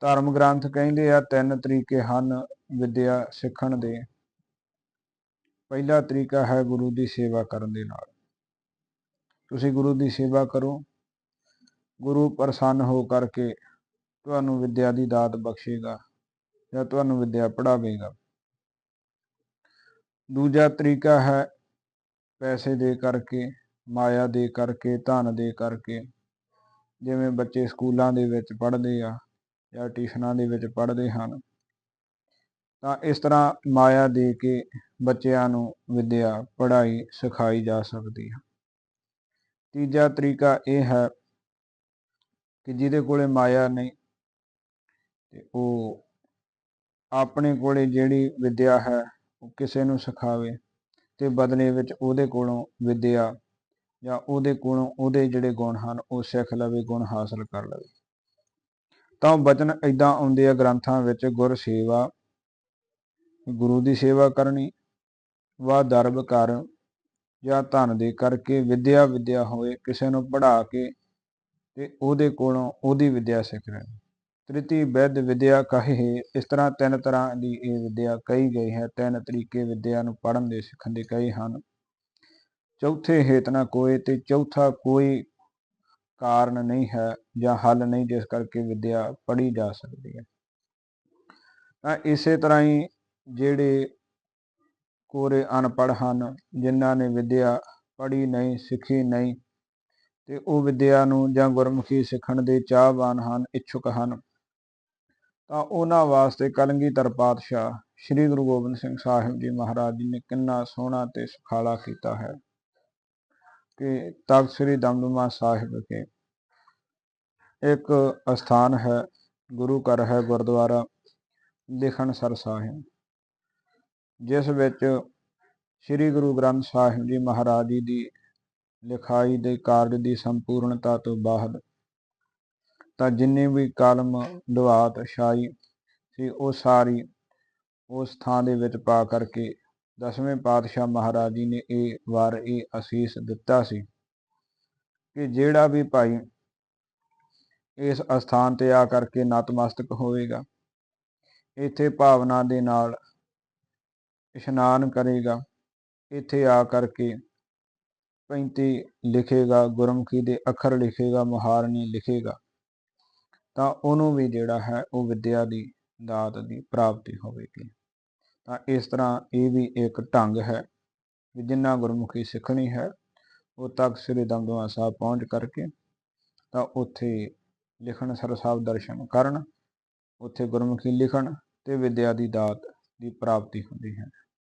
ਧਰਮ ਗ੍ਰੰਥ ਕਹਿੰਦੇ ਆ, ਤਿੰਨ ਤਰੀਕੇ ਹਨ ਵਿਦਿਆ ਸਿੱਖਣ ਦੇ। ਪਹਿਲਾ ਤਰੀਕਾ ਹੈ ਗੁਰੂ ਦੀ ਸੇਵਾ ਕਰਨ ਦੇ ਨਾਲ। ਤੁਸੀਂ ਗੁਰੂ ਦੀ ਸੇਵਾ ਕਰੋ। ਗੁਰੂ ਪ੍ਰਸੰਨ ਹੋ ਕਰਕੇ ਤੁਹਾਨੂੰ ਵਿਦਿਆ ਦੀ ਦਾਤ ਬਖਸ਼ੇਗਾ ਜਾਂ ਤੁਹਾਨੂੰ ਵਿਦਿਆ ਪੜਾਵੇਗਾ ਦੂਜਾ ਤਰੀਕਾ ਹੈ ਪੈਸੇ ਦੇ ਕਰਕੇ, ਮਾਇਆ ਦੇ ਕਰਕੇ, ਧਨ ਦੇ ਕਰਕੇ। ਜਿਵੇਂ ਬੱਚੇ ਸਕੂਲਾਂ ਦੇ ਵਿੱਚ ਪੜ੍ਹਦੇ ਆ ਜਾਂ ਟਿਊਸ਼ਨਾਂ ਦੇ ਵਿੱਚ ਪੜ੍ਹਦੇ ਹਨ, ਤਾਂ ਇਸ ਤਰ੍ਹਾਂ ਮਾਇਆ ਦੇ ਕੇ ਬੱਚਿਆਂ ਨੂੰ ਵਿਦਿਆ, ਪੜ੍ਹਾਈ ਸਿਖਾਈ ਜਾ ਸਕਦੀ ਹੈ। ਤੀਜਾ ਤਰੀਕਾ ਇਹ ਹੈ ਕਿ ਜਿਹਦੇ ਕੋਲੇ ਮਾਇਆ ਨਹੀਂ, ਤੇ ਉਹ ਆਪਣੇ ਕੋਲੇ ਜਿਹੜੀ ਵਿਦਿਆ ਹੈ, ਉਹ ਕਿਸੇ ਨੂੰ ਸਿਖਾਵੇ ਤੇ ਬਦਲੇ ਵਿੱਚ ਉਹਦੇ ਕੋਲੋਂ ਵਿਦਿਆ ਜਾਂ ਉਹਦੇ ਕੋਲੋਂ ਉਹਦੇ ਜਿਹੜੇ ਗੁਣ ਹਨ, ਉਹ ਸਿੱਖ ਲਵੇ, ਗੁਣ ਹਾਸਲ ਕਰ ਲਵੇ। ਤਾਂ ਬਚਨ ਇਦਾਂ ਆਉਂਦੇ ਆ ਗ੍ਰੰਥਾਂ ਵਿੱਚ, ਗੁਰ ਸੇਵਾ, ਗੁਰੂ ਦੀ ਸੇਵਾ ਕਰਨੀ, ਵਾ ਦਰਬ ਕਰ ਜਾਂ ਧਨ ਦੇ ਕਰਕੇ ਵਿਦਿਆ ਵਿਦਿਆ ਹੋਏ ਕਿਸੇ ਨੂੰ ਪੜ੍ਹਾ ਕੇ ਤੇ ਉਹਦੇ ਕੋਲੋਂ ਉਹਦੀ ਵਿਦਿਆ ਸਿੱਖ ਲੈਣੀ ਤ੍ਰਿਤੀ ਵਿਦ ਵਿਦਿਆ ਕਹੇ, ਇਸ ਤਰ੍ਹਾਂ ਤਿੰਨ ਤਰ੍ਹਾਂ ਦੀ ਇਹ ਵਿਦਿਆ ਕਹੀ ਗਈ ਹੈ। ਤਿੰਨ ਤਰੀਕੇ ਵਿਦਿਆ ਨੂੰ ਪੜ੍ਹਨ ਦੇ, ਸਿੱਖਣ ਦੇ ਕਹੇ ਹਨ। ਚੌਥੇ ਹੇਤ ਨਾ ਕੋਈ ਤੇ ਚੌਥਾ ਕੋਈ ਕਾਰਨ ਨਹੀਂ ਹੈ ਜਾਂ ਹੱਲ ਨਹੀਂ ਜਿਸ ਕਰਕੇ ਵਿਦਿਆ ਪੜ੍ਹੀ ਜਾ ਸਕਦੀ ਹੈ। ਤਾਂ ਇਸੇ ਤਰ੍ਹਾਂ ਹੀ ਜਿਹੜੇ ਕੋਰੇ ਅਨਪੜ੍ਹ ਹਨ, ਜਿਨ੍ਹਾਂ ਨੇ ਵਿਦਿਆ ਪੜ੍ਹੀ ਨਹੀਂ, ਸਿੱਖੀ ਨਹੀਂ, ਤੇ ਉਹ ਵਿਦਿਆ ਨੂੰ ਜਾਂ ਗੁਰਮੁਖੀ ਸਿੱਖਣ ਦੇ ਚਾਹਵਾਨ ਹਨ, ਇੱਛੁਕ ਹਨ, ਤਾਂ ਉਹਨਾਂ ਵਾਸਤੇ ਕਲਗੀਧਰ ਪਾਤਸ਼ਾਹ ਸ੍ਰੀ ਗੁਰੂ ਗੋਬਿੰਦ ਸਿੰਘ ਸਾਹਿਬ ਜੀ ਮਹਾਰਾਜ ਜੀ ਨੇ ਕਿੰਨਾ ਸੋਹਣਾ ਤੇ ਸੁਖਾਲਾ ਕੀਤਾ ਹੈ ਕਿ ਤਖਤ ਸ੍ਰੀ ਦਮਦਮਾ ਸਾਹਿਬ ਕੇ ਇੱਕ ਅਸਥਾਨ ਹੈ, ਗੁਰੂ ਘਰ ਹੈ, ਗੁਰਦੁਆਰਾ, ਲਿਖਣ ਸਰ ਸਾਹਿਬ। ਜਿਸ ਵਿੱਚ ਸ੍ਰੀ ਗੁਰੂ ਗ੍ਰੰਥ ਸਾਹਿਬ ਜੀ ਮਹਾਰਾਜ ਜੀ ਦੀ ਲਿਖਾਈ ਦੇ ਕਾਰਜ ਦੀ ਸੰਪੂਰਨਤਾ ਤੋਂ ਬਾਅਦ ਤਾਂ ਜਿੰਨੇ ਵੀ ਕਲਮ, ਦੁਆਤ, ਛਾਈ ਸੀ, ਉਹ ਸਾਰੀ ਉਸ ਥਾਂ ਦੇ ਵਿੱਚ ਪਾ ਕਰਕੇ ਦਸਵੇਂ ਪਾਤਸ਼ਾਹ ਮਹਾਰਾਜ ਜੀ ਨੇ ਇਹ ਵਾਰ ਇਹ ਅਸੀਸ ਦਿੱਤਾ ਸੀ ਕਿ ਜਿਹੜਾ ਵੀ ਭਾਈ ਇਸ ਅਸਥਾਨ ਤੇ ਆ ਕਰਕੇ ਨਤਮਸਤਕ ਹੋਵੇਗਾ। ਇੱਥੇ ਭਾਵਨਾ ਦੇ ਨਾਲ ਇਸ਼ਨਾਨ ਕਰੇਗਾ। ਇੱਥੇ ਆ ਕਰਕੇ 35 ਲਿਖੇਗਾ, ਗੁਰਮੁਖੀ ਦੇ ਅੱਖਰ ਲਿਖੇਗਾ ਮੁਹਾਰਨੀ ਲਿਖੇਗਾ। ਤਾਂ ਉਹਨੂੰ ਵੀ ਜਿਹੜਾ ਹੈ ਉਹ ਵਿਦਿਆ ਦੀ ਦਾਤ ਦੀ ਪ੍ਰਾਪਤੀ ਹੋਵੇਗੀ। ਤਾਂ ਇਸ ਤਰ੍ਹਾਂ ਇਹ ਵੀ ਇੱਕ ਢੰਗ ਹੈ ਵੀ ਜਿੰਨਾ ਗੁਰਮੁਖੀ ਸਿੱਖਣੀ ਹੈ, ਉਹ ਤੱਕ ਸ੍ਰੀ ਦਮਦਮਾ ਸਾਹਿਬ ਪਹੁੰਚ ਕਰਕੇ ਤਾਂ ਉੱਥੇ ਲਿਖਣ ਸਰ ਸਾਹਿਬ ਦਰਸ਼ਨ ਕਰਨ। ਉੱਥੇ ਗੁਰਮੁਖੀ ਲਿਖਣ ਤੇ ਵਿਦਿਆ ਦੀ ਦਾਤ ਦੀ ਪ੍ਰਾਪਤੀ ਹੁੰਦੀ ਹੈ।